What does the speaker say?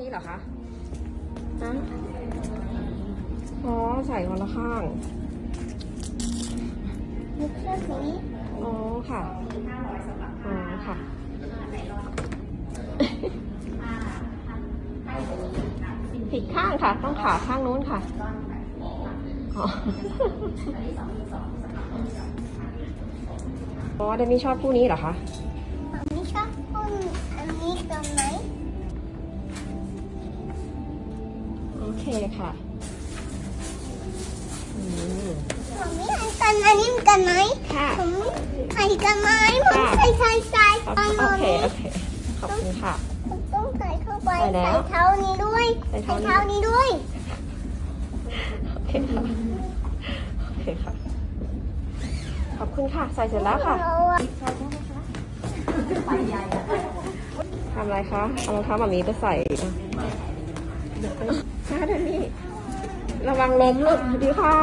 นี้เหรอคะฮะอ๋อ ใส่คนละข้าง มุกเชือกนี้อ๋อ ค่ะ อ๋อ ค่ะ ผิดข้างค่ะ ต้องขาข้างนู้นค่ะอ๋อเดมี่ชอบคู่นี้เหรอคะ คค่ะอืมผมไม่อันกันอันนี้กันไหมค่ะ ผมใส่กันไหมผมใส่ใส่ใส่โอใส่เคหมโอดเคนี้โอเค ขอบคุณค่ะ ผมต้องใส่เข้าไปใส่แล้วใส่เท้านี้ด้วยใส่ใส่เท้านี้เท้านี้ด้วยโอเคค่ะ โอเคค่ะ ขอบคุณค่ะ ใส่เสร็จแล้วค่ะ เราอะทำอะไรคะ เอารองเท้าแบบนี้ไปใส่ อะค่ะเดมี่ระวังล้มลูกดีค่ะ